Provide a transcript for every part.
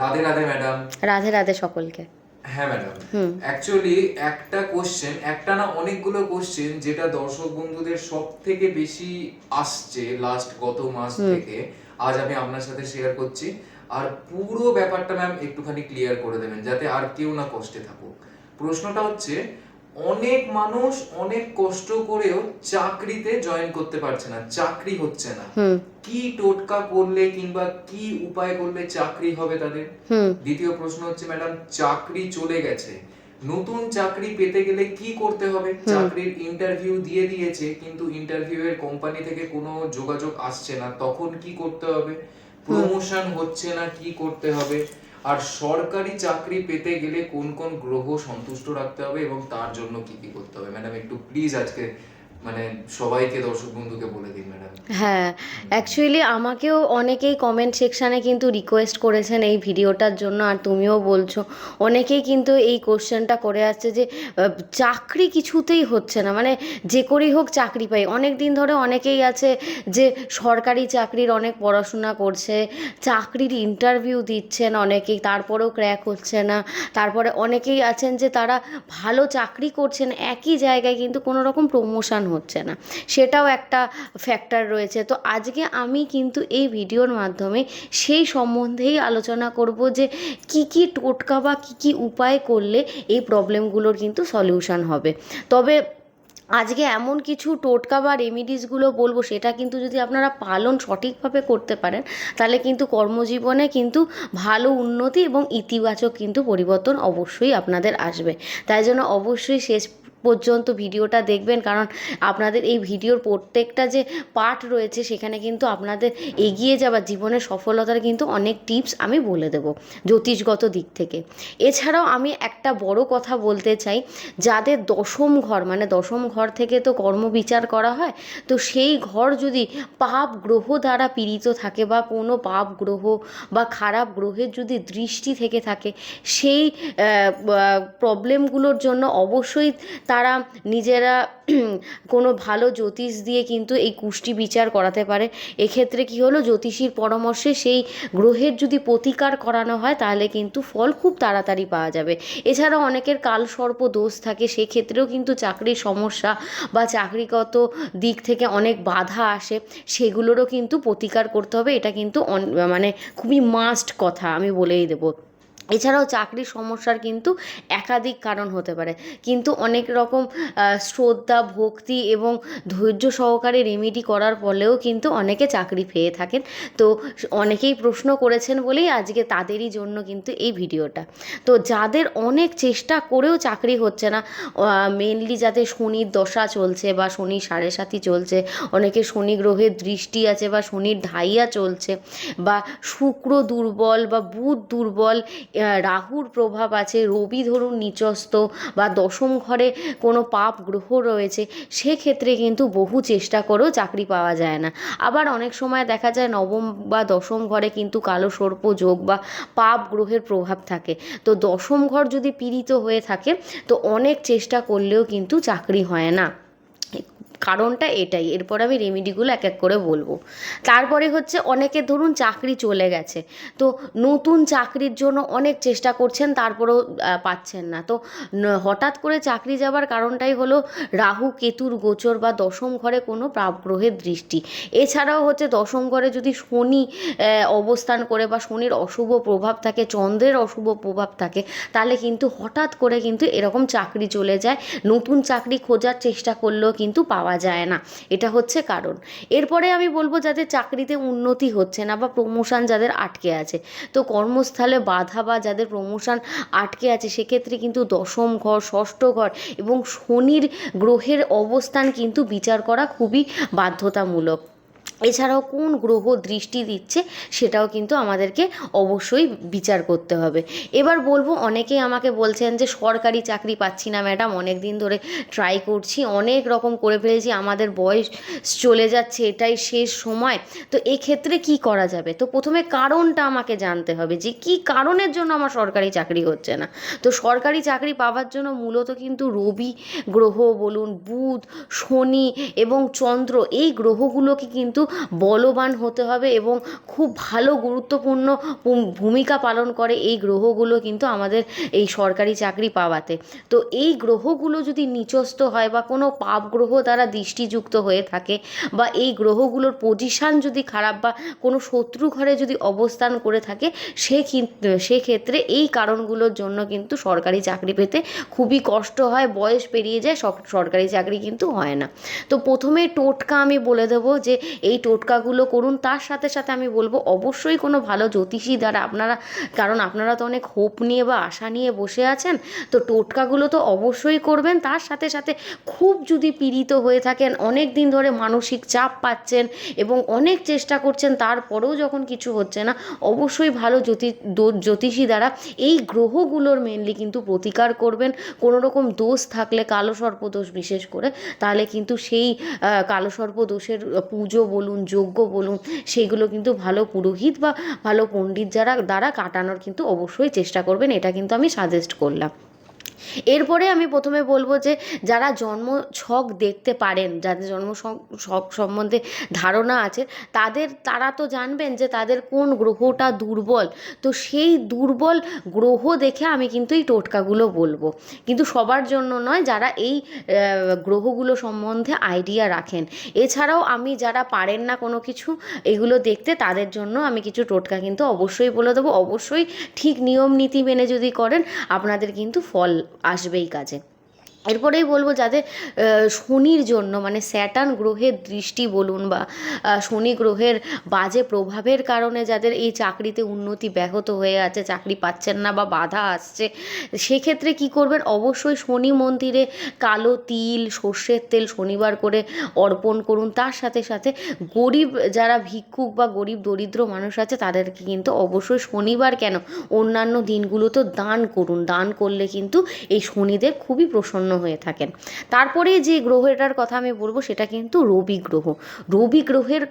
Radhe Radhe madam. Radhe Radhe সকলকে। হ্যাঁ madam. Actually একটা কোশ্চেন একটা না অনেকগুলো কোশ্চেন যেটা দর্শক বন্ধুদের সব থেকে বেশি আসছে লাস্ট গত মাস থেকে আজ আমি আপনার সাথে শেয়ার করছি। আর পুরো ব্যাপারটা ম্যাম একটুখানি ক্লিয়ার করে দেবেন যাতে আর কেউ না কষ্টে থাকুক। প্রশ্নটা হচ্ছে অনেক মানুষ অনেক কষ্ট করেও চাকরিতে জয়েন করতে পারছে না চাকরি হচ্ছে না। কি টোটকা করলে কিংবা কি উপায় করলে চাকরি হবে তাদের? দ্বিতীয় প্রশ্ন হচ্ছে ম্যাডাম চাকরি চলে গেছে। নতুন চাকরি পেতে গেলে কি করতে হবে? চাকরির ইন্টারভিউ দিয়ে দিয়েছে কিন্তু ইন্টারভিউ এর কোম্পানি থেকে কোনো যোগাযোগ আসছে না। তখন কি করতে হবে? প্রমোশন হচ্ছে না কি করতে হবে? আর সরকারি চাকরি পেতে গেলে কোন কোন গ্রহ সন্তুষ্ট রাখতে হবে এবং তার জন্য কি কি করতে হবে? ম্যাডাম একটু প্লিজ আজকে মানে সবাইকে দর্শক বন্ধুকে বলে দিন ম্যাডাম। হ্যাঁ অ্যাকচুয়ালি আমাকেও অনেকেই কমেন্ট সেকশানে কিন্তু রিকোয়েস্ট করেছেন এই ভিডিওটার জন্য আর তুমিও বলছো। অনেকেই কিন্তু এই কোশ্চেনটা করে আসছে যে চাকরি কিছুতেই হচ্ছে না মানে যে করেই হোক চাকরি পাই। অনেক দিন ধরে অনেকেই আছে যে সরকারি চাকরির অনেক পড়াশোনা করছে চাকরির ইন্টারভিউ দিচ্ছেন অনেকেই তারপরেও ক্র্যাক হচ্ছে না। তারপরে অনেকেই আছেন যে তারা ভালো চাকরি করছেন একই জায়গায় কিন্তু কোনো রকম প্রমোশন হচ্ছে না। সেটাও একটা ফ্যাক্টর রয়েছে। তো আজকে আমি কিন্তু এই ভিডিওর মাধ্যমে সেই সম্বন্ধেই আলোচনা করব যে কি কি টোটকা বা কী কী উপায় করলে এই প্রবলেমগুলোর কিন্তু সলিউশন হবে। তবে আজকে এমন কিছু টোটকা বা রেমিডিসগুলো বলব, সেটা কিন্তু যদি আপনারা পালন সঠিকভাবে করতে পারেন, তাহলে কিন্তু কর্মজীবনে কিন্তু ভালো উন্নতি এবং ইতিবাচক কিন্তু পরিবর্তন অবশ্যই আপনাদের আসবে। তাই জন্য অবশ্যই শেষ পর্যন্ত ভিডিওটা দেখবেন, কারণ আপনাদের এই ভিডিওর প্রত্যেকটা যে পার্ট রয়েছে, সেখানে কিন্তু আপনাদের এগিয়ে যাওয়া জীবনের সফলতার কিন্তু অনেক টিপস আমি বলে দেব জ্যোতিষগত দিক থেকে। এছাড়াও আমি একটা বড় কথা বলতে চাই, যাদের দশম ঘর মানে দশম ঘর থেকে তো কর্মবিচার করা হয়, তো সেই ঘর যদি পাপ গ্রহ দ্বারা পীড়িত থাকে বা কোনো পাপ গ্রহ বা খারাপ গ্রহের যদি দৃষ্টি থেকে থাকে, সেই প্রবলেমগুলোর জন্য অবশ্যই তারা নিজেরা কোনো ভালো জ্যোতিষ দিয়ে কিন্তু এই কুষ্টি বিচার করাতে পারে। এক্ষেত্রে কি হলো? জ্যোতিষীর পরামর্শে সেই গ্রহের যদি প্রতিকার করানো হয়, তাহলে কিন্তু ফল খুব তাড়াতাড়ি পাওয়া যাবে। এছাড়াও অনেকের কালসর্প দোষ থাকে, সেক্ষেত্রেও কিন্তু চাকরির সমস্যা বা চাকরিগত দিক থেকে অনেক বাধা আসে, সেগুলোরও কিন্তু প্রতিকার করতে হবে। এটা কিন্তু মানে খুবই মাস্ট কথা, আমি বলেই দেবো। এছাড়াও চাকরির সমস্যার কিন্তু একাধিক কারণ হতে পারে। কিন্তু অনেক রকম শ্রদ্ধা, ভক্তি এবং ধৈর্য সহকারে রেমিডি করার ফলেও কিন্তু অনেকে চাকরি পেয়ে থাকেন। তো অনেকেই প্রশ্ন করেছেন বলেই আজকে তাদেরই জন্য কিন্তু এই ভিডিওটা। তো যাদের অনেক চেষ্টা করেও চাকরি হচ্ছে না মেনলি যাতে শনির দশা চলছে বা শনির সাড়ে সাথী চলছে, অনেকে শনি গ্রহের দৃষ্টি আছে বা শনির ঢাইয়া চলছে বা শুক্র দুর্বল বা বুধ দুর্বল রাহুর প্রভাব আছে, রবি ধরুন নিচস্ত বা দশম ঘরে কোনো পাপ গ্রহ রয়েছে, সেক্ষেত্রে কিন্তু বহু চেষ্টা করেও চাকরি পাওয়া যায় না। আবার অনেক সময় দেখা যায় নবম বা দশম ঘরে কিন্তু কালো সর্প যোগ বা পাপ গ্রহের প্রভাব থাকে। তো দশম ঘর যদি পীড়িত হয়ে থাকে, তো অনেক চেষ্টা করলেও কিন্তু চাকরি হয় না। কারণটা এটাই। এরপর আমি রেমিডিগুলো এক এক করে বলব। তারপরে হচ্ছে অনেকে ধরুন চাকরি চলে গেছে, তো নতুন চাকরির জন্য অনেক চেষ্টা করছেন, তারপরেও পাচ্ছেন না। তো হঠাৎ করে চাকরি যাবার কারণটাই হলো রাহু, কেতুর গোচর বা দশম ঘরে কোনো প্রাগ্রহের দৃষ্টি। এছাড়াও হচ্ছে দশম ঘরে যদি শনি অবস্থান করে বা শনির অশুভ প্রভাব থাকে, চন্দ্রের অশুভ প্রভাব থাকে, তাহলে কিন্তু হঠাৎ করে কিন্তু এরকম চাকরি চলে যায়। নতুন চাকরি খোঁজার চেষ্টা করলেও কিন্তু পাওয়া যায় না। এটা হচ্ছে কারণ। এরপরে আমি বলব যাদের চাকরিতে উন্নতি হচ্ছে না বা প্রমোশন যাদের আটকে আছে। তো কর্মস্থলে বাধা বা যাদের প্রমোশন আটকে আছে, সেক্ষেত্রে কিন্তু দশম ঘর, ষষ্ঠ ঘর এবং শনির গ্রহের অবস্থান কিন্তু বিচার করা খুবই বাধ্যতামূলক। এছাড়াও কোন গ্রহ দৃষ্টি দিচ্ছে সেটাও কিন্তু আমাদেরকে অবশ্যই বিচার করতে হবে। এবার বলব, অনেকেই আমাকে বলছেন যে সরকারি চাকরি পাচ্ছি না ম্যাডাম অনেক দিন ধরে ট্রাই করছি, অনেক রকম করে ফেলেছি, আমাদের বয়স চলে যাচ্ছে, এটাই শেষ সময়। তো এক্ষেত্রে কি করা যাবে? তো প্রথমে কারণটা আমাকে জানতে হবে যে কি কারণের জন্য আমার সরকারি চাকরি হচ্ছে না। তো সরকারি চাকরি পাওয়ার জন্য মূলত কিন্তু রবি গ্রহ বলুন, বুধ, শনি এবং চন্দ্র, এই গ্রহগুলোকে কিন্তু কিন্তু বলবান হতে হবে এবং খুব ভালো গুরুত্বপূর্ণ ভূমিকা পালন করে এই গ্রহগুলো কিন্তু আমাদের এই সরকারি চাকরি পাওয়াতে। তো এই গ্রহগুলো যদি নিচস্থ হয় বা কোনো পাপ গ্রহ দ্বারা দৃষ্টিযুক্ত হয়ে থাকে বা এই গ্রহগুলোর পজিশান যদি খারাপ বা কোনো শত্রু ঘরে যদি অবস্থান করে থাকে, সে সেক্ষেত্রে এই কারণগুলোর জন্য কিন্তু সরকারি চাকরি পেতে খুবই কষ্ট হয়, বয়স পেরিয়ে যায় সরকারি চাকরি কিন্তু হয় না। তো প্রথমে টোটকা আমি বলে দেবো যে এই টোটকাগুলো করুন। তার সাথে সাথে আমি বলব, অবশ্যই কোনো ভালো জ্যোতিষী দ্বারা আপনারা, কারণ আপনারা তো অনেক হোপ নিয়ে বা আশা নিয়ে বসে আছেন, তো টোটকাগুলো তো অবশ্যই করবেন। তার সাথে সাথে খুব যদি পীড়িত হয়ে থাকেন, অনেক দিন ধরে মানসিক চাপ পাচ্ছেন এবং অনেক চেষ্টা করছেন, তারপরেও যখন কিছু হচ্ছে না, অবশ্যই ভালো জ্যোতি জ্যোতিষী দ্বারা এই গ্রহগুলোর মেনলি কিন্তু প্রতিকার করবেন। কোনো রকম দোষ থাকলে কালো সর্প দোষ বিশেষ করে, তাহলে কিন্তু সেই কালো সর্প দোষের পুজো বলুন, যোগ্য বলুন সেইগুলো কিন্তু ভালো পুরোহিত বা ভালো পণ্ডিত যারা, দ্বারা কাটানোর কিন্তু অবশ্যই চেষ্টা করবেন। এটা কিন্তু আমি সাজেস্ট করলাম। এরপরে আমি প্রথমে বলব যে যারা জন্ম ছক দেখতে পারেন, যাদের জন্ম ছক সম্বন্ধে ধারণা আছে, তাদের, তারা তো জানবেন যে তাদের কোন গ্রহটা দুর্বল। তো সেই দুর্বল গ্রহ দেখে আমি কিন্তু এই টোটকাগুলো বলব। কিন্তু সবার জন্য নয়, যারা এই গ্রহগুলো সম্বন্ধে আইডিয়া রাখেন। এছাড়াও আমি যারা পারেন না কোনো কিছু, এগুলো দেখতে, তাদের জন্য আমি কিছু টোটকা কিন্তু অবশ্যই বলে দেবো। অবশ্যই ঠিক নিয়ম নীতি মেনে যদি করেন, আপনাদের কিন্তু ফল আসবেই কাজে। এরপরেই বলব যাদের শনির জন্য মানে স্যাটার্ন গ্রহের দৃষ্টি বলুন বা শনি গ্রহের বাজে প্রভাবের কারণে যাদের এই চাকরিতে উন্নতি ব্যাহত হয়ে আছে, চাকরি পাচ্ছেন না বা বাধা আসছে, সেক্ষেত্রে কি করবেন? অবশ্যই শনি মন্দিরে কালো তিল, সর্ষের তেল শনিবার করে অর্পণ করুন। তার সাথে সাথে গরিব যারা ভিক্ষুক বা গরিব দরিদ্র মানুষ আছে, তাদেরকে কিন্তু অবশ্যই শনিবার কেন? অন্যান্য দিনগুলোতেও দান করুন। দান করলে কিন্তু এই শনিদের খুবই প্রসন্ন হয়ে থাকেন। তারপরে যে গ্রহটার কথা আমি বলব, সেটা কিন্তু রবি গ্রহ। রবি গ্রহের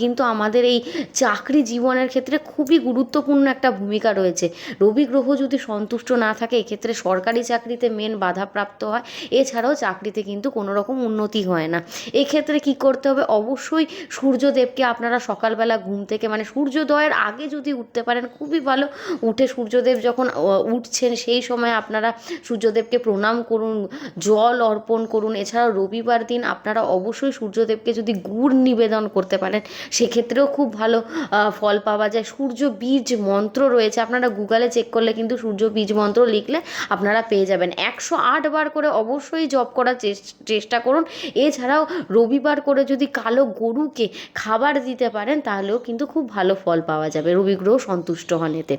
কিন্তু আমাদের এই চাকরি জীবনের ক্ষেত্রে খুবই গুরুত্বপূর্ণ একটা ভূমিকা রয়েছে। রবি গ্রহ যদি সন্তুষ্ট না থাকে, এক্ষেত্রে সরকারি চাকরিতে মেন বাধাপ্রাপ্ত হয়, এছাড়াও চাকরিতে কিন্তু কোনো রকম উন্নতি হয় না। এক্ষেত্রে কি করতে হবে? অবশ্যই সূর্যদেবকে আপনারা সকালবেলা ঘুম থেকে মানে সূর্যোদয়ের আগে যদি উঠতে পারেন, খুবই ভালো। উঠে সূর্যদেব যখন উঠছেন, সেই সময় আপনারা সূর্যদেবকে প্রণাম করুন জল অর্পণ করুন। এছাড়াও রবিবার দিন আপনারা অবশ্যই সূর্যদেবকে যদি গুড় নিবেদন করতে পারেন, সেক্ষেত্রেও খুব ভালো ফল পাওয়া যায়। সূর্য বীজ মন্ত্র রয়েছে, আপনারা গুগলে চেক করলে কিন্তু সূর্য বীজ মন্ত্র লিখলে আপনারা পেয়ে যাবেন। একশো আট বার করে অবশ্যই জপ করার চেষ্টা করুন। এছাড়াও রবিবার করে যদি কালো গরুকে খাবার দিতে পারেন, তাহলেও কিন্তু খুব ভালো ফল পাওয়া যাবে। রবি গ্রহ সন্তুষ্ট হন এতে।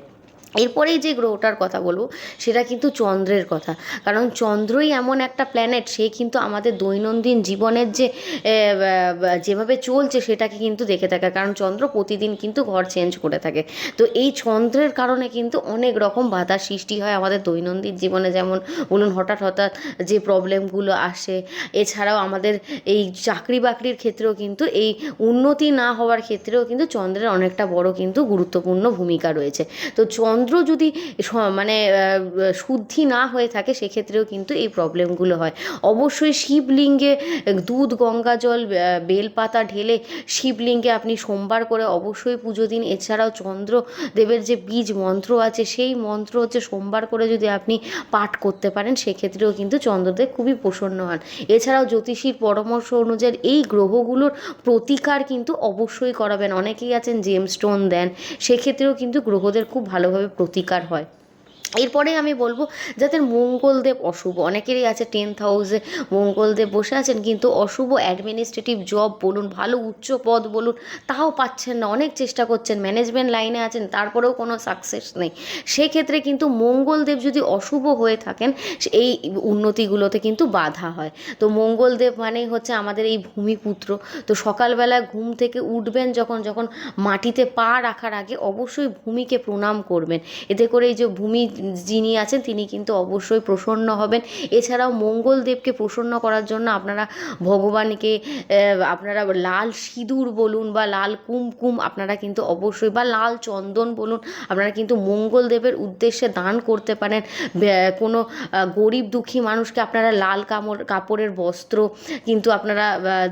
এরপরেই যে গ্রহটার কথা বলব, সেটা কিন্তু চন্দ্রের কথা। কারণ চন্দ্রই এমন একটা প্ল্যানেট সে কিন্তু আমাদের দৈনন্দিন জীবনের যে যেভাবে চলছে, সেটাকে কিন্তু দেখে থাকে। কারণ চন্দ্র প্রতিদিন কিন্তু ঘর চেঞ্জ করে থাকে। তো এই চন্দ্রের কারণে কিন্তু অনেক রকম বাধার সৃষ্টি হয় আমাদের দৈনন্দিন জীবনে। যেমন বলুন, হঠাৎ হঠাৎ যে প্রবলেমগুলো আসে, এছাড়াও আমাদের এই চাকরি বাকরির ক্ষেত্রেও কিন্তু, এই উন্নতি না হওয়ার ক্ষেত্রেও কিন্তু চন্দ্রের অনেকটা বড় কিন্তু গুরুত্বপূর্ণ ভূমিকা রয়েছে। তো চন্দ্র যদি স- মানে শুদ্ধি না হয়ে থাকে, সেক্ষেত্রেও কিন্তু এই প্রবলেমগুলো হয়। অবশ্যই শিবলিঙ্গে দুধ, গঙ্গা জল বেলপাতা ঢেলে শিবলিঙ্গে আপনি সোমবার করে অবশ্যই পুজো দিন। এছাড়াও চন্দ্র দেবের যে বীজ মন্ত্র আছে, সেই মন্ত্র হচ্ছে সোমবার করে যদি আপনি পাঠ করতে পারেন, সেক্ষেত্রেও কিন্তু চন্দ্রদেব খুবই প্রসন্ন হন। এছাড়াও জ্যোতিষীর পরামর্শ অনুযায়ী এই গ্রহগুলোর প্রতিকার কিন্তু অবশ্যই করাবেন। অনেকেই আছেন, জেমস্টোন দেন, সেক্ষেত্রেও কিন্তু গ্রহদের খুব ভালোভাবে প্রতিকার হয়। এরপরে আমি বলব যাদের মঙ্গলদেব অশুভ, অনেকেরই আছে টেন্থ হাউসে মঙ্গলদেব বসে আছেন, কিন্তু অশুভ অ্যাডমিনিস্ট্রেটিভ জব বলুন, ভালো উচ্চ পদ বলুন, তাও পাচ্ছেন না, অনেক চেষ্টা করছেন ম্যানেজমেন্ট লাইনে আছেন, তারপরেও কোনো সাকসেস নেই। সেক্ষেত্রে কিন্তু মঙ্গলদেব যদি অশুভ হয়ে থাকেন এই উন্নতিগুলোতে কিন্তু বাধা হয়। তো মঙ্গলদেব মানেই হচ্ছে আমাদের এই ভূমিপুত্র। তো সকালবেলা ঘুম থেকে উঠবেন যখন যখন মাটিতে পা রাখার আগে অবশ্যই ভূমিকে প্রণাম করবেন। এতে করে এই যে ভূমি যিনি আছেন তিনি কিন্তু অবশ্যই প্রসন্ন হবেন। এছাড়াও মঙ্গলদেবকে প্রসন্ন করার জন্য আপনারা ভগবানকে আপনারা লাল সিঁদুর বলুন বা লাল কুমকুম আপনারা কিন্তু অবশ্যই বা লাল চন্দন বলুন আপনারা কিন্তু মঙ্গলদেবের উদ্দেশ্যে দান করতে পারেন। কোনো গরিব দুঃখী মানুষকে আপনারা লাল কামড়, কাপড়ের বস্ত্র কিন্তু আপনারা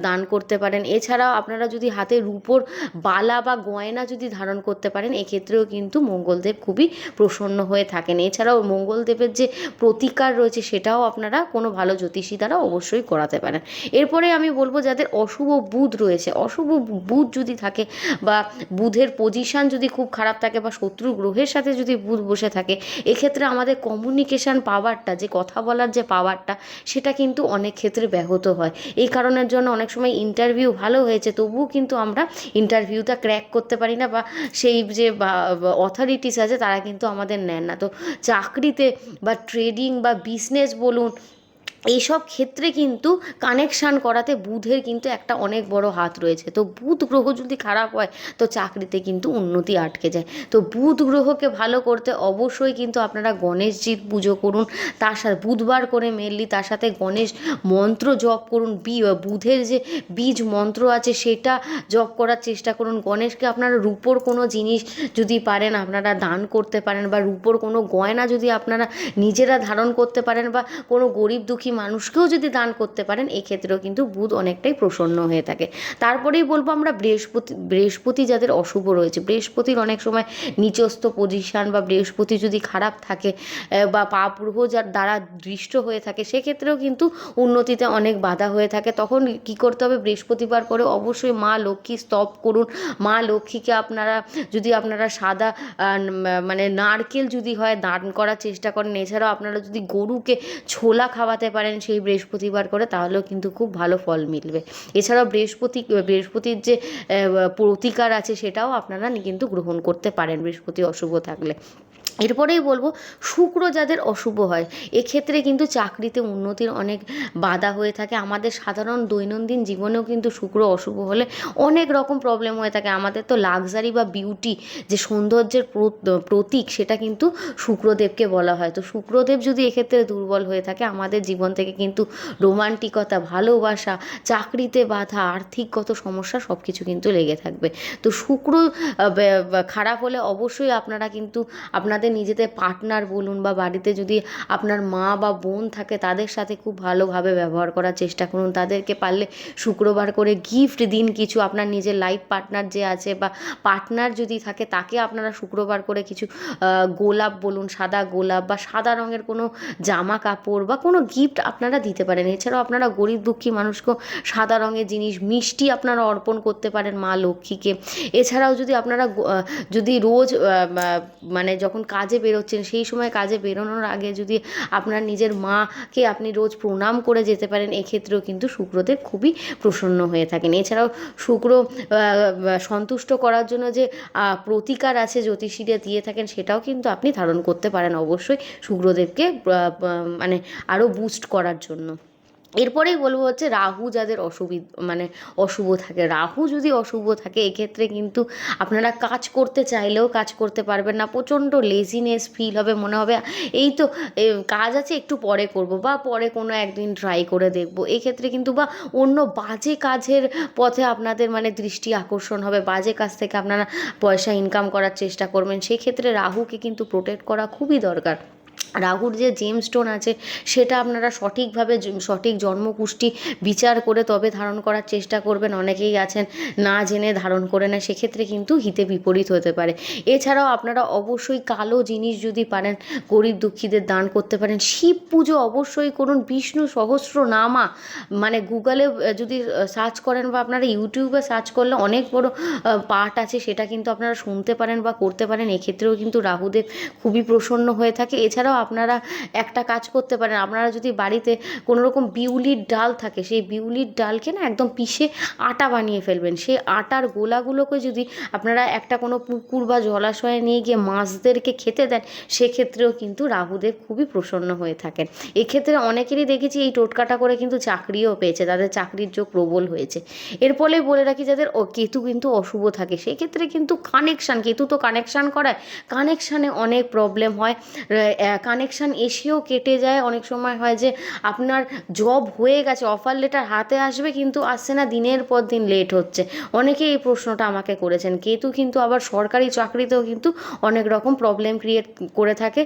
দান করতে পারেন। এছাড়াও আপনারা যদি হাতে রূপোর বালা বা গয়না যদি ধারণ করতে পারেন, এক্ষেত্রেও কিন্তু মঙ্গলদেব খুবই প্রসন্ন হয়ে থাকেন। এছাড়াও মঙ্গলদেবের যে প্রতিকার রয়েছে সেটাও আপনারা কোনো ভালো জ্যোতিষী দ্বারা অবশ্যই করাতে পারেন। এরপরে আমি বলব যাদের অশুভ বুধ রয়েছে, অশুভ বুধ যদি থাকে বা বুধের পজিশান যদি খুব খারাপ থাকে বা শত্রু গ্রহের সাথে যদি বুধ বসে থাকে, এক্ষেত্রে আমাদের কমিউনিকেশন পাওয়ারটা যে কথা বলার যে পাওয়ারটা সেটা কিন্তু অনেক ক্ষেত্রে ব্যাহত হয়। এই কারণের জন্য অনেক সময় ইন্টারভিউ ভালো হয়েছে, তবুও কিন্তু আমরা ইন্টারভিউটা ক্র্যাক করতে পারি না বা সেই যে অথরিটিস আছে তারা কিন্তু আমাদের নেন না। তো চাকরিতে বা ট্রেডিং বা বিজনেস বলুন এইসব ক্ষেত্রে কিন্তু কানেকশান করাতে বুধের কিন্তু একটা অনেক বড় হাত রয়েছে। তো বুধ গ্রহ যদি খারাপ হয়, তো চাকরিতে কিন্তু উন্নতি আটকে যায়। তো বুধ গ্রহকে ভালো করতে অবশ্যই কিন্তু আপনারা গণেশজির পুজো করুন। তার সাথে বুধবার করে মেনলি তার সাথে গণেশ মন্ত্র জপ করুন। বি বুধের যে বীজ মন্ত্র আছে সেটা জপ করার চেষ্টা করুন। গণেশকে আপনারা রূপোর কোনো জিনিস যদি পারেন, আপনারা দান করতে পারেন বা রূপোর কোনো গয়না যদি আপনারা নিজেরা ধারণ করতে পারেন বা কোনো গরিব দুঃখী মানুষকেও যদি দান করতে পারেন, এক্ষেত্রেও কিন্তু বুধ অনেকটাই প্রসন্ন হয়ে থাকে। তারপরেই বলব আমরা বৃহস্পতি বৃহস্পতি যাদের অশুভ রয়েছে, বৃহস্পতির অনেক সময় নিচস্থ পজিশান বা বৃহস্পতি যদি খারাপ থাকে বা পাপ গ্রহ যার দ্বারা দৃষ্ট হয়ে থাকে, সেক্ষেত্রেও কিন্তু উন্নতিতে অনেক বাধা হয়ে থাকে। তখন কি করতে হবে? বৃহস্পতিবার করে অবশ্যই মা লক্ষ্মী স্তব করুন। মা লক্ষ্মীকে আপনারা যদি আপনারা সাদা মানে নারকেল যদি হয়, দান করার চেষ্টা করেন। এছাড়াও আপনারা যদি গরুকে ছোলা খাওয়াতে পারেন সেই বৃহস্পতিবার করে, তাহলেও কিন্তু খুব ভালো ফল মিলবে। এছাড়াও বৃহস্পতি, বৃহস্পতির যে প্রতিকার আছে সেটাও আপনারা কিন্তু গ্রহণ করতে পারেন বৃহস্পতি অশুভ থাকলে। এরপরেই বলব, শুক্র যাদের অশুভ হয়, এক্ষেত্রে কিন্তু চাকরিতে উন্নতির অনেক বাধা হয়ে থাকে। আমাদের সাধারণ দৈনন্দিন জীবনেও কিন্তু শুক্র অশুভ হলে অনেক রকম প্রবলেম হয়ে থাকে। আমাদের তো লাক্সারি বা বিউটি যে সৌন্দর্যের প্রতীক সেটা কিন্তু শুক্রদেবকে বলা হয়। তো শুক্রদেব যদি এক্ষেত্রে দুর্বল হয়ে থাকে, আমাদের জীবন থেকে কিন্তু রোমান্টিকতা, ভালোবাসা, চাকরিতে বাধা, আর্থিকগত সমস্যা সব কিছু কিন্তু লেগে থাকবে। তো শুক্র খারাপ হলে অবশ্যই আপনারা কিন্তু আপনাদের নিজেদের পার্টনার বলুন বা বাড়িতে যদি আপনার মা বা বোন থাকে, তাদের সাথে খুব ভালোভাবে ব্যবহার করার চেষ্টা করুন। তাদেরকে পারলে শুক্রবার করে গিফট দিন কিছু। আপনার নিজের লাইফ পার্টনার যে আছে বা পার্টনার যদি থাকে, তাকে আপনারা শুক্রবার করে কিছু গোলাপ বলুন, সাদা গোলাপ বা সাদা রঙের কোনো জামা কাপড় বা কোনো গিফট আপনারা দিতে পারেন। এছাড়াও আপনারা গরিব দুঃখী মানুষকেও সাদা রঙের জিনিস, মিষ্টি আপনারা অর্পণ করতে পারেন মা লক্ষ্মীকে। এছাড়াও যদি আপনারা যদি রোজ মানে যখন কাজে বেরোচ্ছেন, সেই সময় কাজে বেরোনোর আগে যদি আপনার নিজের মাকে আপনি রোজ প্রণাম করে যেতে পারেন, এক্ষেত্রেও কিন্তু শুক্রদেব খুবই প্রসন্ন হয়ে থাকেন। এছাড়াও শুক্র সন্তুষ্ট করার জন্য যে প্রতিকার আছে জ্যোতিষীরা দিয়ে থাকেন, সেটাও কিন্তু আপনি ধারণ করতে পারেন অবশ্যই শুক্রদেবকে মানে আরও বুস্ট করার জন্য। এরপরেই বলব হচ্ছে রাহু যাদের অসুবিধ মানে অশুভ থাকে। রাহু যদি অশুভ থাকে, এক্ষেত্রে কিন্তু আপনারা কাজ করতে চাইলেও কাজ করতে পারবেন না। প্রচণ্ড লেজিনেস ফিল হবে, মনে হবে, এই তো কাজ আছে, একটু পরে করব বা পরে কোনো একদিন ট্রাই করে দেখব। এক্ষেত্রে কিন্তু বা অন্য বাজে কাজের পথে আপনাদের মানে দৃষ্টি আকর্ষণ হবে। বাজে কাজ থেকে আপনারা পয়সা ইনকাম করার চেষ্টা করবেন। সেক্ষেত্রে রাহুকে কিন্তু প্রোটেক্ট করা খুবই দরকার। রাহুর যে জেম স্টোন আছে, সেটা আপনারা সঠিকভাবে সঠিক জন্মকুষ্টি বিচার করে তবে ধারণ করার চেষ্টা করবেন। অনেকেই আছেন না জেনে ধারণ করে নেয়, সেক্ষেত্রে কিন্তু হিতে বিপরীত হতে পারে। এছাড়াও আপনারা অবশ্যই কালো জিনিস যদি পারেন, গরিব দুঃখীদের দান করতে পারেন। শিব পুজো অবশ্যই করুন, বিষ্ণু সহস্র নামা মানে গুগলে যদি সার্চ করেন বা আপনারা ইউটিউবে সার্চ করলে অনেক বড় পার্ট আছে, সেটা কিন্তু আপনারা শুনতে পারেন বা করতে পারেন। এক্ষেত্রেও কিন্তু রাহুদেব খুবই প্রসন্ন হয়ে থাকে। এছাড়াও আপনারা একটা কাজ করতে পারেন। আপনারা যদি বাড়িতে কোনো রকম বিউলির ডাল থাকে, সেই বিউলির ডালকে না একদম পিষে আটা বানিয়ে ফেলবেন। সেই আটার গোলাগুলোকে যদি আপনারা একটা কোনো পুকুর বা জলাশয়ে নিয়ে গিয়ে মাছদেরকে খেতে দেন, সেক্ষেত্রেও কিন্তু রাহুদেব খুবই প্রসন্ন হয়ে থাকেন। এক্ষেত্রে অনেকেরই দেখেছি এই টোটকাটা করে কিন্তু চাকরিও পেয়েছে, তাদের চাকরির যোগ প্রবল হয়েছে। এর ফলে বলে রাখি যাদের কেতু কিন্তু অশুভ থাকে, সেক্ষেত্রে কিন্তু কানেকশান কেতু তো কানেকশান করায় কানেকশানে অনেক প্রবলেম হয়। কানেকশান এসেও কেটে যায়। অনেক সময় হয় যে আপনার জব হয়ে গেছে অফার লেটার হাতে আসবে কিন্তু আসছে না, দিনের পর দিন লেট হচ্ছে। অনেকে এই প্রশ্নটা আমাকে করেছেন। কেতু কিন্তু আবার সরকারি চাকরিতেও কিন্তু অনেক রকম প্রবলেম ক্রিয়েট করে থাকে।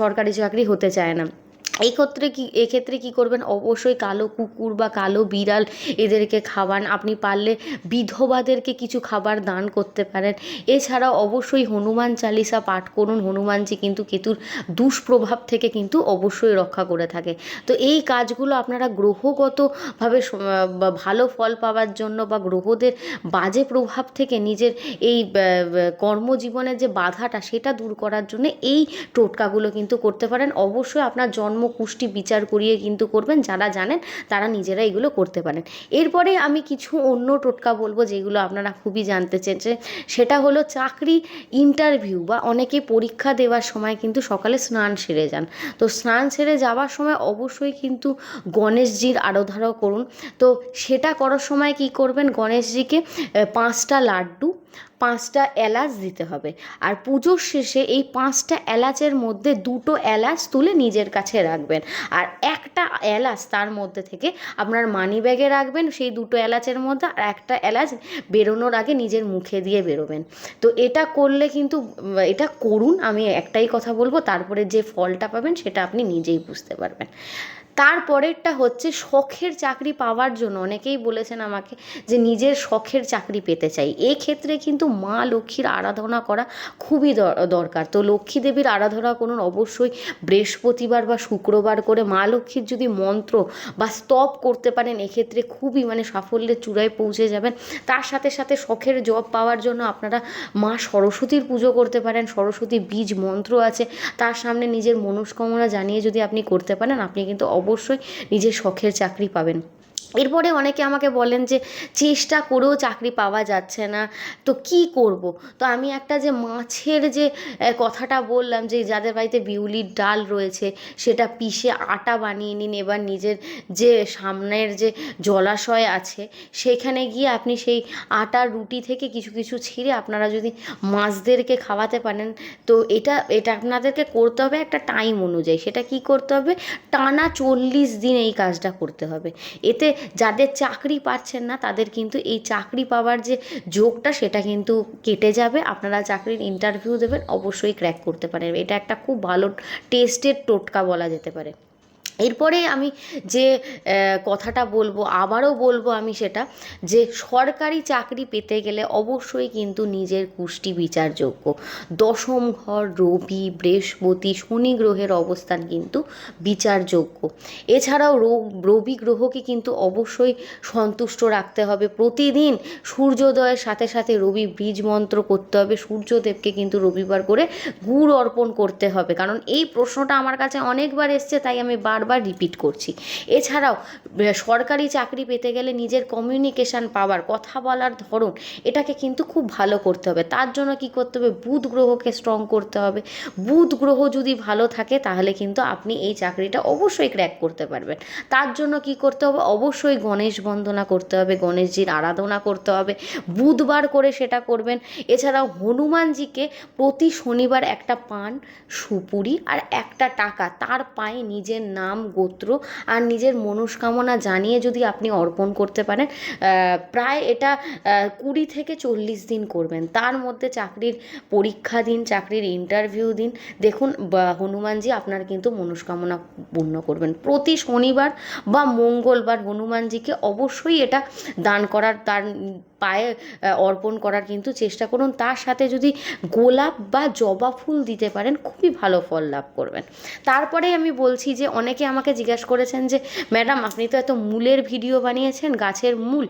সরকারি চাকরি হতে চায় না। এই ক্ষেত্রে কি, এক্ষেত্রে কী করবেন? অবশ্যই কালো কুকুর বা কালো বিড়াল এদেরকে খাওয়ান। আপনি পারলে বিধবাদেরকে কিছু খাবার দান করতে পারেন। এছাড়াও অবশ্যই হনুমান চালিসা পাঠ করুন। হনুমানজি কিন্তু কেতুর দুষ্প্রভাব থেকে কিন্তু অবশ্যই রক্ষা করে থাকে। তো এই কাজগুলো আপনারা গ্রহগতভাবে ভালো ফল পাওয়ার জন্য বা গ্রহদের বাজে প্রভাব থেকে নিজের এই কর্মজীবনের যে বাধাটা সেটা দূর করার জন্য এই টোটকাগুলো কিন্তু করতে পারেন। অবশ্যই আপনার জন্ম কুষ্টি বিচার করিয়ে কিন্তু করবেন, যারা জানেন তারা নিজেরা এগুলো করতে পারেন। এরপরে আমি কিছু অন্য টোটকা বলব যেগুলো আপনারা খুবই জানতে চেয়েছে সেটা হলো চাকরি ইন্টারভিউ বা অনেকে পরীক্ষা দেওয়ার সময় কিন্তু সকালে স্নান সেরে যান। তো স্নান সেরে যাওয়ার সময় অবশ্যই কিন্তু গণেশজির আরাধনা করুন। তো সেটা করার সময় কি করবেন? গণেশজিকে পাঁচটা লাড্ডু পাঁচটা এলাচ দিতে হবে। আর পুজোর শেষে এই পাঁচটা এলাচের মধ্যে দুটো এলাচ তুলে নিজের কাছে রাখবেন। আর একটা এলাচ তার মধ্যে থেকে আপনার মানি ব্যাগে রাখবেন সেই দুটো এলাচের মধ্যে আর একটা এলাচ বেরোনোর আগে নিজের মুখে দিয়ে বেরোবেন। তো এটা করলে কিন্তু, এটা করুন, আমি একটাই কথা বলব, তারপরে যে ফলটা পাবেন সেটা আপনি নিজেই বুঝতে পারবেন। তারপরেরটা হচ্ছে শখের চাকরি পাওয়ার জন্য। অনেকেই বলেছেন আমাকে যে নিজের শখের চাকরি পেতে চাই। এক্ষেত্রে কিন্তু মা লক্ষ্মীর আরাধনা করা খুবই দর- দরকার। তো লক্ষ্মী দেবীর আরাধনা করুন অবশ্যই। বৃহস্পতিবার বা শুক্রবার করে মা লক্ষ্মীর যদি মন্ত্র বা স্তব করতে পারেন, এক্ষেত্রে খুবই মানে সাফল্যের চূড়ায় পৌঁছে যাবেন। তার সাথে সাথে শখের জব পাওয়ার জন্য আপনারা মা সরস্বতীর পুজো করতে পারেন। সরস্বতী বীজ মন্ত্র আছে। তার সামনে নিজের মনস্কামনা জানিয়ে যদি আপনি করতে পারেন, আপনি কিন্তু অবশ্যই নিজের শখের চাকরি পাবেন। এরপরে অনেকে আমাকে বলেন যে, চেষ্টা করেও চাকরি পাওয়া যাচ্ছে না, তো কি করব? তো আমি একটা যে মাছের যে কথাটা বললাম যে, যাদের বাড়িতে বিউলির ডাল রয়েছে, সেটা পিষে আটা বানিয়ে নিন, এবার নিজের যে সামনের যে জলাশয় আছে, সেখানে গিয়ে আপনি সেই আটার রুটি থেকে কিছু কিছু ছিঁড়ে আপনারা যদি মাছদেরকে খাওয়াতে পারেন, তো এটা এটা আপনাদেরকে করতে হবে একটা টাইম অনুযায়ী। সেটা কি করতে হবে? টানা চল্লিশ দিন এই কাজটা করতে হবে। এতে যাদের চাকরি পাচ্ছেন না, তাদের কিন্তু এই চাকরি পাওয়ার যে যোগটা, সেটা কিন্তু কেটে যাবে। আপনারা চাকরির ইন্টারভিউ দেবেন, অবশ্যই ক্র্যাক করতে পারেন। এটা একটা খুব ভালো টেস্টের টোটকা বলা যেতে পারে। এরপরে আমি যে কথাটা বলব, আবারও বলব আমি সেটা যে, সরকারি চাকরি পেতে গেলে অবশ্যই কিন্তু নিজের কুষ্টি বিচারযোগ্য। দশম ঘর, রবি, বৃহস্পতি, শনি গ্রহের অবস্থান কিন্তু বিচারযোগ্য। এছাড়াও রবি গ্রহকে কিন্তু অবশ্যই সন্তুষ্ট রাখতে হবে। প্রতিদিন সূর্যোদয়ের সাথে সাথে রবি বীজ মন্ত্র করতে হবে। সূর্যদেবকে কিন্তু রবিবার করে গুড় অর্পণ করতে হবে। কারণ এই প্রশ্নটা আমার কাছে অনেকবার এসছে, তাই আমি বারবার রিপিট করছি। এছাড়াও সরকারি চাকরি পেতে গেলে নিজের কমিউনিকেশান পাওয়ার কথা বলার ধরন, এটাকে কিন্তু খুব ভালো করতে হবে। তার জন্য কি করতে হবে? বুধ গ্রহকে স্ট্রং করতে হবে। বুধ গ্রহ যদি ভালো থাকে, তাহলে কিন্তু আপনি এই চাকরিটা অবশ্যই ক্র্যাক করতে পারবেন। তার জন্য কি করতে হবে? অবশ্যই গণেশ বন্দনা করতে হবে, গণেশজির আরাধনা করতে হবে। বুধবার করে সেটা করবেন। এছাড়াও, হনুমানজিকে প্রতি শনিবার একটা পান, সুপুরি, আর একটা টাকা। তার পায়ে নিজের নাম গোত্র আর নিজের মনস্কামনা জানিয়ে যদি আপনি অর্পণ করতে পারেন প্রায় এটা কুড়ি থেকে চল্লিশ দিন করবেন। তার মধ্যে চাকরির পরীক্ষা দিন, চাকরির ইন্টারভিউ দিন। দেখুন হনুমানজি আপনার কিন্তু মনস্কামনা পূর্ণ করবেন। প্রতি শনিবার বা মঙ্গলবার হনুমানজিকে অবশ্যই এটা দান করার, তার পায়ে অর্পণ করার কিন্তু চেষ্টা করুন। তার সাথে যদি গোলাপ বা জবা ফুল দিতে পারেন, খুবই ভালো ফল লাভ করবেন। তারপরে আমি বলছি যে, অনেকে আমাকে জিজ্ঞাসা করেছেন যে, ম্যাডাম, আপনি তো এত মূলের ভিডিও বানিয়েছেন, গাছের মূল।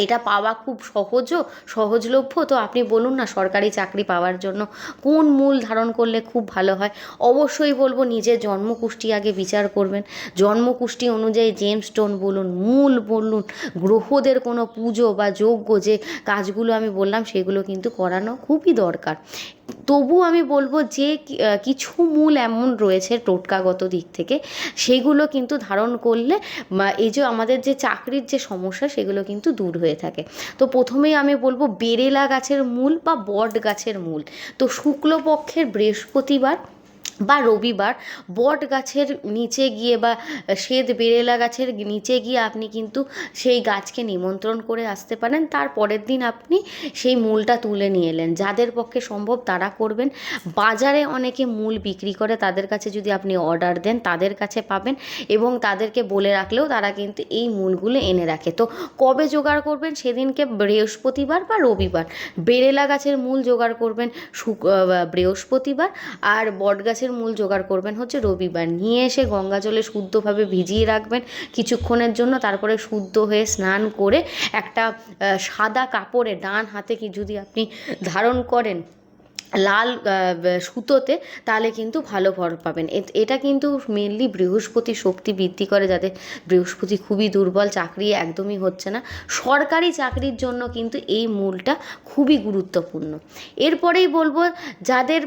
এটা পাওয়া খুব সহজও সহজলভ্য। তো আপনি বলুন না, সরকারি চাকরি পাওয়ার জন্য কোন মূল ধারণ করলে খুব ভালো হয়? অবশ্যই বলব নিজের জন্মকুষ্টি আগে বিচার করবেন। জন্মকুষ্টি অনুযায়ী জেম স্টোন বলুন, মূল বলুন, গ্রহদের কোনো পুজো বা যজ্ঞ যে কাজগুলো আমি বললাম, সেগুলো কিন্তু করানো খুবই দরকার। তবু আমি বলব যে কিছু মূল এমন রয়েছে টোটকাগত দিক থেকে, সেগুলো কিন্তু ধারণ করলে এই যে আমাদের যে চাকরির যে সমস্যা, সেগুলো কিন্তু দূর হয়ে থাকে। তো প্রথমেই আমি বলব বেরেলা গাছের মূল বা বট গাছের মূল। তো শুক্লপক্ষের বৃহস্পতিবার বা রবিবার বট গাছের নিচে গিয়ে বা শ্বেত বেরেলা গাছের নিচে গিয়ে আপনি কিন্তু সেই গাছকে নিমন্ত্রণ করে আসতে পারেন। তার পরের দিন আপনি সেই মূলটা তুলে নিয়ে এলেন। যাদের পক্ষে সম্ভব তারা করবেন। বাজারে অনেকে মূল বিক্রি করে, তাদের কাছে যদি আপনি অর্ডার দেন তাদের কাছে পাবেন এবং তাদেরকে বলে রাখলেও তারা কিন্তু এই মূলগুলো এনে রাখে। তো কবে জোগাড় করবেন? সেদিনকে বৃহস্পতিবার বা রবিবার। বেরেলা গাছের মূল জোগাড় করবেন শুক বৃহস্পতিবার। আর বট গাছের মূল জোগাড় করবেন হচ্ছে রবিবার। নিয়ে এসে গঙ্গা জলে শুদ্ধভাবে ভিজিয়ে রাখবেন কিছুক্ষণের জন্য, তারপরে শুদ্ধ হয়ে স্নান করে একটা সাদা কাপড়ে ডান হাতে কি যদি আপনি ধারণ করেন লাল সুতোতে, তাহলে কিন্তু ভালো ফল পাবেন। এটা কিন্তু মেনলি বৃহস্পতি শক্তি বৃদ্ধি করে যাতে বৃহস্পতি খুবই দুর্বল, চাকরি একদমই হচ্ছে না। সরকারি চাকরির জন্য কিন্তু এই মূলটা খুবই গুরুত্বপূর্ণ। এরপরেই বলব, যাদের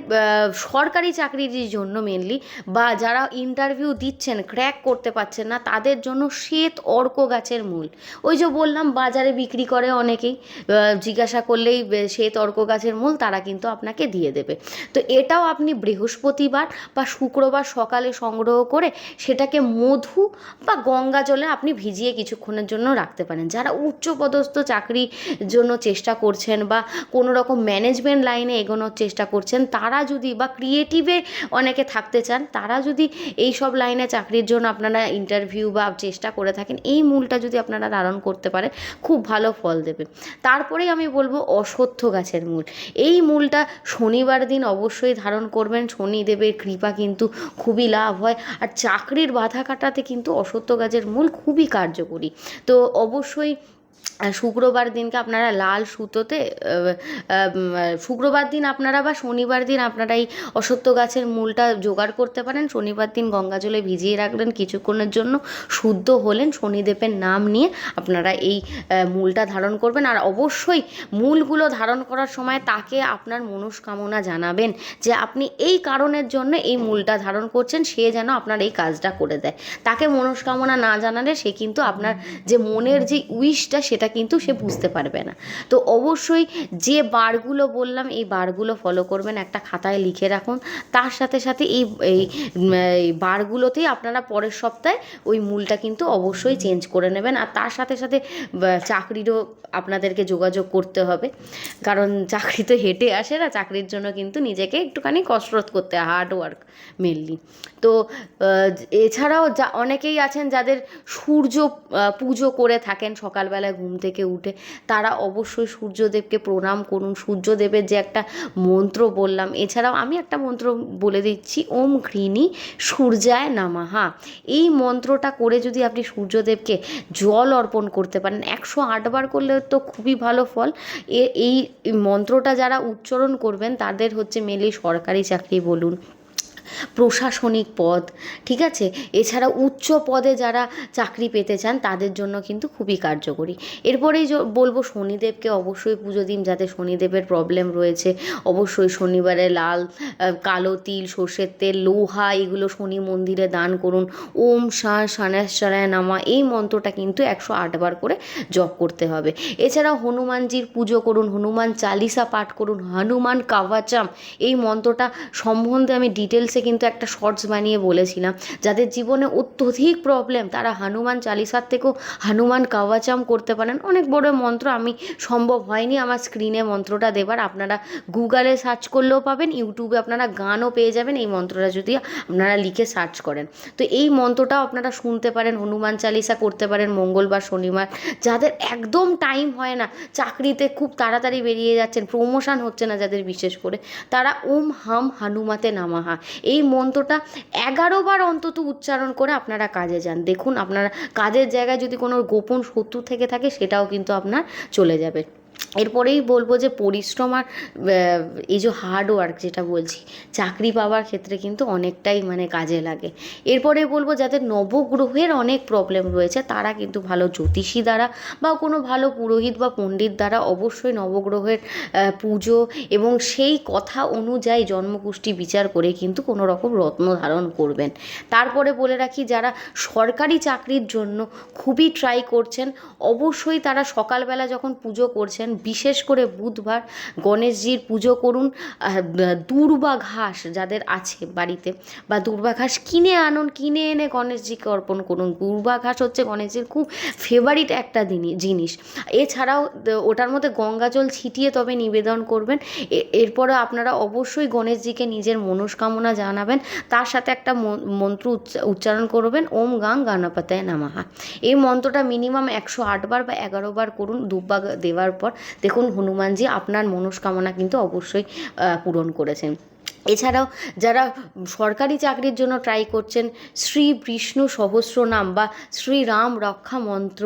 সরকারি চাকরির জন্য মেনলি বা যারা ইন্টারভিউ দিচ্ছেন ক্র্যাক করতে পারছেন না, তাদের জন্য শ্বেত অর্ক গাছের মূল। ওই যে বললাম, বাজারে বিক্রি করে অনেকেই জিজ্ঞাসা করলেই শ্বেত অর্ক গাছের মূল, তারা কিন্তু আপনাকে দিয়ে দেবে। তো এটাও আপনি বৃহস্পতিবার বা শুক্রবার সকালে সংগ্রহ করে সেটাকে মধু বা গঙ্গা জলে আপনি ভিজিয়ে কিছুক্ষণের জন্য রাখতে পারেন। যারা উচ্চপদস্থ চাকরির জন্য চেষ্টা করছেন বা কোনো রকম ম্যানেজমেন্ট লাইনে এগোনোর চেষ্টা করছেন, তারা যদি বা ক্রিয়েটিভে অনেকে থাকতে চান, তারা যদি এই সব লাইনে চাকরির জন্য আপনারা ইন্টারভিউ বা চেষ্টা করে থাকেন, এই মূলটা যদি আপনারা ধারণ করতে পারেন, খুব ভালো ফল দেবে। তারপরেই আমি বলব অশ্বত্থ গাছের মূল। এই মূলটা শনিবার দিন অবশ্যই ধারণ করবেন। শনিদেবের কৃপা কিন্তু খুবই লাভ হয়। আর চাকরির বাধা কাটাতে কিন্তু অশ্বত্থ গাছের মূল খুবই কার্যকরী। তো অবশ্যই শুক্রবার দিনকে আপনারা লাল সুতোতে শুক্রবার দিন আপনারা বা শনিবার দিন আপনারা এই অশ্বত্থ গাছের মূলটা জোগাড় করতে পারেন। শনিবার দিন গঙ্গা জলে ভিজিয়ে রাখলেন কিছুক্ষণের জন্য শুদ্ধ হলেন, শনিদেবের নাম নিয়ে আপনারা এই মূলটা ধারণ করবেন। আর অবশ্যই মূলগুলো ধারণ করার সময় তাকে আপনার মনস্কামনা জানাবেন যে আপনি এই কারণের জন্য এই মূলটা ধারণ করছেন, সে যেন আপনার এই কাজটা করে দেয়। তাকে মনস্কামনা না জানালে সে কিন্তু আপনার যে মনের যে উইশটা সেটা কিন্তু সে বুঝতে পারবে না। তো অবশ্যই যে বারগুলো বললাম, এই বারগুলো ফলো করবেন, একটা খাতায় লিখে রাখুন। তার সাথে সাথে এই এই বারগুলোতেই আপনারা পরের সপ্তাহে ওই মূলটা কিন্তু অবশ্যই চেঞ্জ করে নেবেন। আর তার সাথে সাথে চাকরিরও আপনাদেরকে যোগাযোগ করতে হবে। কারণ চাকরি তো হেঁটে আসে না, চাকরির জন্য কিন্তু নিজেকে একটুখানি কসরত করতে হয় হার্ড ওয়ার্ক মেনলি তো এছাড়াও যা, অনেকেই আছেন যাদের সূর্য পুজো করে থাকেন, সকালবেলায় ঘুম থেকে উঠে তারা অবশ্যই সূর্যদেবকে প্রণাম করুন। সূর্যদেবের যে একটা মন্ত্র বললাম, এছাড়াও আমি একটা মন্ত্র বলে দিচ্ছি, ওম ঘৃণী সূর্যায় নামাহা এই মন্ত্রটা করে যদি আপনি সূর্যদেবকে জল অর্পণ করতে পারেন, একশো আটবার করলে তো খুবই ভালো ফল। এই মন্ত্রটা যারা উচ্চারণ করবেন, তাদের হচ্ছে মেনলি সরকারি চাকরি বলুন। প্রশাসনিক পদ, ঠিক আছে? এছাড়া উচ্চ পদে যারা চাকরি পেতে চান, তাদের জন্য কিন্তু খুবই কার্যকরী। এরপরেই বলব শনিদেবকে অবশ্যই পুজো দিন, যাতে শনিদেবের প্রবলেম রয়েছে। অবশ্যই শনিবারে লাল কালো তিল, সর্ষের তেল, লোহা, এগুলো শনি মন্দিরে দান করুন। ওম শাহ শানেশ্বরায় নামা, এই মন্ত্রটা কিন্তু একশো আটবার করে জপ করতে হবে। এছাড়াও হনুমানজির পুজো করুন, হনুমান চালিসা পাঠ করুন, হনুমান কাভাচাম এই মন্ত্রটা সম্বন্ধে আমি ডিটেলসে কিন্তু একটা শর্টস বানিয়ে বলেছিলাম, যাদের জীবনে অত্যধিক প্রবলেম তারা হনুমান চালিসার থেকেও হনুমান কাওয়াচাম করতে পারেন। অনেক বড় মন্ত্র, আমি সম্ভব হয়নি আমার স্ক্রিনে মন্ত্রটা দেবার। আপনারা গুগলে সার্চ করলেও পাবেন ইউটিউবে আপনারা গানও পেয়ে যাবেন এই মন্ত্রটা যদি আপনারা লিখে সার্চ করেন। তো এই মন্ত্রটাও আপনারা শুনতে পারেন, হনুমান চালিসা করতে পারেন মঙ্গলবার, শনিবার। যাদের একদম টাইম হয় না, চাকরিতে খুব তাড়াতাড়ি বেরিয়ে যাচ্ছেন প্রমোশন হচ্ছে না যাদের বিশেষ করে, তারা ওম হাম হানুমাতে নামাহা। এই মন্ত্রটা এগারোবার অন্তত উচ্চারণ করে আপনারা কাজে যান। দেখুন, আপনারা কাজের জায়গায় যদি কোনো গোপন শত্রু থেকে থাকে, সেটাও কিন্তু আপনার চলে যাবে। এরপরেই বলব যে পরিশ্রম আর এই যে হার্ড ওয়ার্ক যেটা বলছি, চাকরি পাওয়ার ক্ষেত্রে কিন্তু অনেকটাই মানে কাজে লাগে। এরপরে বলব যাদের নবগ্রহের অনেক প্রবলেম রয়েছে, তারা কিন্তু ভালো জ্যোতিষী দ্বারা বা কোনো ভালো পুরোহিত বা পণ্ডিত দ্বারা অবশ্যই নবগ্রহের পুজো এবং সেই কথা অনুযায়ী জন্মকুষ্টি বিচার করে কিন্তু কোনো রকম রত্ন ধারণ করবেন। তারপরে বলে রাখি, যারা সরকারি চাকরির জন্য খুবই ট্রাই করছেন, অবশ্যই তারা সকালবেলা যখন পুজো করছেন বিশেষ করে বুধবার গণেশজির পুজো করুন দূর্বা ঘাস যাদের আছে বাড়িতে, বা দূর্বা ঘাস কিনে আনুন, কিনে এনে গণেশজিকে অর্পণ করুন। দূর্বা ঘাস হচ্ছে গণেশজির খুব ফেভারিট একটা জিনিস। এছাড়াও ওটার মধ্যে গঙ্গা জল ছিটিয়ে তবে নিবেদন করবেন। এরপরে আপনারা অবশ্যই গণেশজিকে নিজের মনস্কামনা জানাবেন। তার সাথে একটা মন- মন্ত্র উচ্চা- উচ্চারণ করবেন, ওম গাং গানপতায় নামাহা এই মন্ত্রটা মিনিমাম একশো আটবার বা এগারো বার করুন, দুব্বা দেওয়ার পর। দেখুন, হনুমানজি আপনার মনস্কামনা কিন্তু অবশ্যই পূরণ করেছেন। এছাড়াও যারা সরকারি চাকরির জন্য ট্রাই করছেন, শ্রী বিষ্ণু সহস্র নাম বা শ্রী রাম রক্ষা মন্ত্র,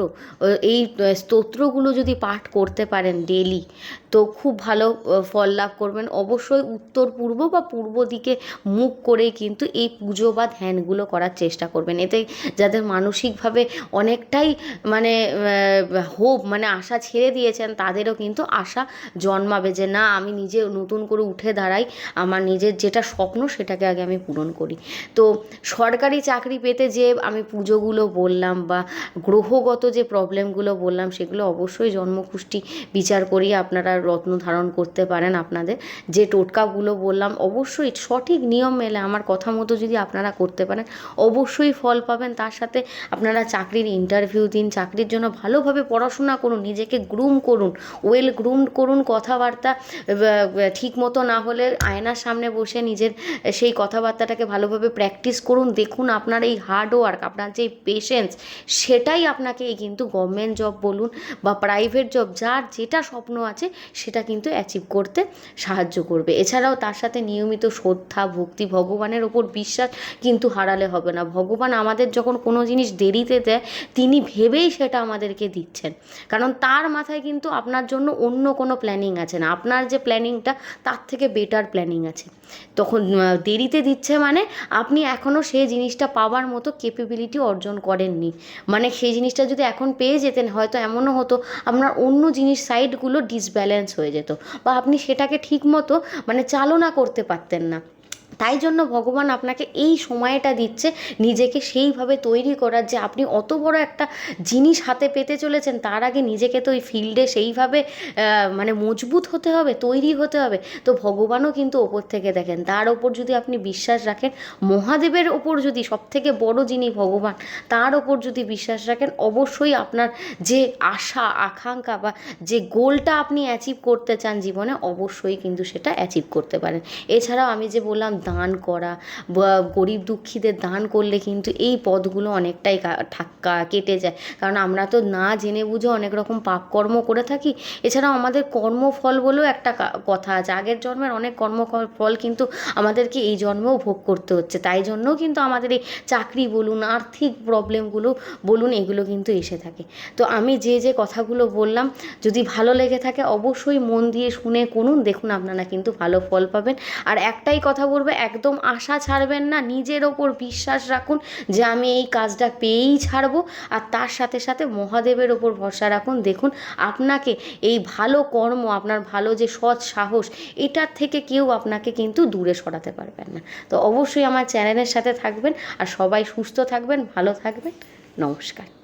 এই স্তোত্রগুলো যদি পাঠ করতে পারেন ডেলি তো খুব ভালো ফল লাভ করবেন। অবশ্যই উত্তর পূর্ব বা পূর্ব দিকে মুখ করেই কিন্তু এই পুজো বা ধ্যানগুলো করার চেষ্টা করবেন। এতে যাদের মানসিকভাবে অনেকটাই মানে হোপ মানে আশা ছেড়ে দিয়েছেন, তাদেরও কিন্তু আশা জন্মাবে যে, না, আমি নিজে নতুন করে উঠে দাঁড়াই। আমার নিজের যেটা স্বপ্ন, সেটাকে আগে আমি পূরণ করি। তো সরকারি চাকরি পেতে যে আমি পুজোগুলো বললাম বা গ্রহগত যে প্রবলেমগুলো বললাম, সেগুলো অবশ্যই জন্মকুষ্টি বিচার করিয়ে আপনারা রত্ন ধারণ করতে পারেন আপনাদের। যে টোটকাগুলো বললাম, অবশ্যই সঠিক নিয়ম মেলে আমার কথা মতো যদি আপনারা করতে পারেন, অবশ্যই ফল পাবেন। তার সাথে আপনারা চাকরির ইন্টারভিউ দিন, চাকরির জন্য ভালোভাবে পড়াশোনা করুন, নিজেকে গ্রুম করুন ওয়েল গ্রুমড করুন, কথাবার্তা ঠিক মতো না হলে আয়নার সামনে বসে নিজের সেই কথাবার্তাটাকে ভালোভাবে প্র্যাকটিস করুন। দেখুন আপনার এই হার্ডওয়ার্ক আপনার যে পেশেন্স সেটাই আপনাকে কিন্তু গভর্নমেন্ট জব বলুন বা প্রাইভেট জব যার যেটা স্বপ্ন আছে সেটা কিন্তু অ্যাচিভ করতে সাহায্য করবে। এছাড়াও তার সাথে নিয়মিত শ্রদ্ধা, ভক্তি, ভগবানের ওপর বিশ্বাস কিন্তু হারালে হবে না। ভগবান আমাদের যখন কোনো জিনিস দেরিতে দেয়, তিনি ভেবেই সেটা আমাদেরকে দিচ্ছেন। কারণ তার মাথায় কিন্তু আপনার জন্য অন্য কোনো প্ল্যানিং আছে না। আপনার যে প্ল্যানিংটা তার থেকে বেটার প্ল্যানিং আছে। তখন দেরিতে দিচ্ছে মানে আপনি এখনও সেই জিনিসটা পাওয়ার মতো কেপেবিলিটি অর্জন করেননি। মানে সেই জিনিসটা যদি এখন পেয়ে যেতেন, হয়তো এমনও হতো, আপনার অন্য জিনিস সাইডগুলো ডিসব্যালেন্স হয়ে যেত বা আপনি সেটাকে ঠিক মতো মানে চালনা করতে পারতেন না। তাই জন্য ভগবান আপনাকে এই সময়টা দিচ্ছে নিজেকে সেইভাবে তৈরি করার যে আপনি অত বড় একটা জিনিস হাতে পেতে চলেছেন, তার আগে নিজেকে তো ওই ফিল্ডে সেইভাবে মানে মজবুত হতে হবে, তৈরি হতে হবে। তো ভগবানও কিন্তু ওপর থেকে দেখেন, তার ওপর যদি আপনি বিশ্বাস রাখেন, মহাদেবের ওপর যদি সবথেকে বড় যিনি ভগবান, তার ওপর যদি বিশ্বাস রাখেন, অবশ্যই আপনার যে আশা, আকাঙ্ক্ষা বা যে গোলটা আপনি অ্যাচিভ করতে চান জীবনে, অবশ্যই কিন্তু সেটা অ্যাচিভ করতে পারেন। এছাড়াও আমি যে বললাম দান করা গরিব দুঃখীদের দান করলে কিন্তু এই পদগুলো অনেকটাই ঠাক্কা, কেটে যায়। কারণ আমরা তো না জেনে বুঝে অনেক রকম পাপকর্ম করে থাকি। এছাড়াও আমাদের কর্মফল বলেও একটা কথা আছে। আগের জন্মের অনেক কর্ম ফল কিন্তু আমাদেরকে এই জন্মেও ভোগ করতে হচ্ছে। তাই জন্যও কিন্তু আমাদের এই চাকরি বলুন, আর্থিক প্রবলেমগুলো বলুন, এগুলো কিন্তু এসে থাকে। তো আমি যে যে কথাগুলো বললাম, যদি ভালো লেগে থাকে অবশ্যই মন দিয়ে শুনে করুন। দেখুন আপনারা কিন্তু ভালো ফল পাবেন। আর একটাই কথা বলব একদম আশা ছাড়বেন না। নিজের ওপর বিশ্বাস রাখুন যে আমি এই কাজটা পেয়েই ছাড়বো। আর তার সাথে সাথে মহাদেবের ওপর ভরসা রাখুন। দেখুন, আপনাকে এই ভালো কর্ম, আপনার ভালো যে সৎ সাহস, এটার থেকে কেউ আপনাকে কিন্তু দূরে সরাতে পারবেন না। তো অবশ্যই আমার চ্যানেলের সাথে থাকবেন। আর সবাই সুস্থ থাকবেন, ভালো থাকবেন। নমস্কার।